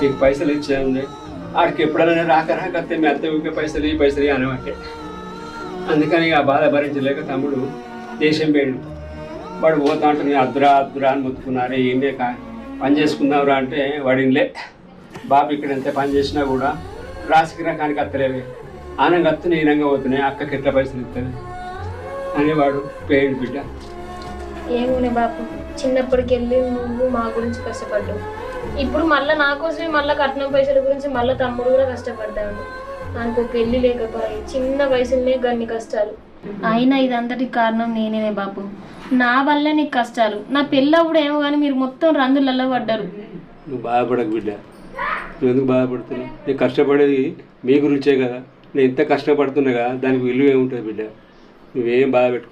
నీకు పైసలు ఇచ్చేయండి ఆడికి ఎప్పుడైనా రాక రాక వస్తే మీ అత్త ఊరికే పైసలు ఈ పైసలు ఇయ్యి అనమాట అందుకని ఆ బాధ భరించలేక తమ్ముడు దేశం పోయాడు వాడు పోతా అంటే నేను అద్దురా అద్దురా అని మొత్తుకున్నారు ఏందే కా పని చేసుకుందాంరా అంటే వాడు బాబు ఇక్కడ ఎంత పని చేసినా కూడా రాసికి రకానికి అత్తలేవే. ఆనంగా అత్తనే ఈనంగా పోతున్నాయి. అక్కకి ఎట్లా పైసలు ఇస్తుంది అని వాడు పేడు బిడ్డ. ఏమోనే బాపు చిన్నప్పటికి వెళ్ళి నువ్వు మా గురించి కష్టపడ్డావు. ఇప్పుడు మళ్ళీ నా కోసమే మళ్ళీ కట్నం పైసల గురించి మళ్ళీ తమ్ముడు కూడా కష్టపడ్డాడు నాకు ఒక పెళ్ళి లేకపోయి చిన్న వయసులోనే గన్ని కష్టాలు. అయినా ఇదంతటికి కారణం నేనేనే బాపు. నా వల్ల నీకు కష్టాలు. నా పెళ్ళప్పుడు ఏమో కానీ మీరు మొత్తం రందులలో పడ్డారు. నువ్వు బాధపడకు బిడ్డ. నువ్వు ఎందుకు బాధపడుతున్నావు? నేను కష్టపడేది మీ గురించే కదా. నేను ఎంత కష్టపడుతున్నా కదా దానికి విలువ ఏముంటుంది బిడ్డ? నువ్వేం బాధ పెట్టుకో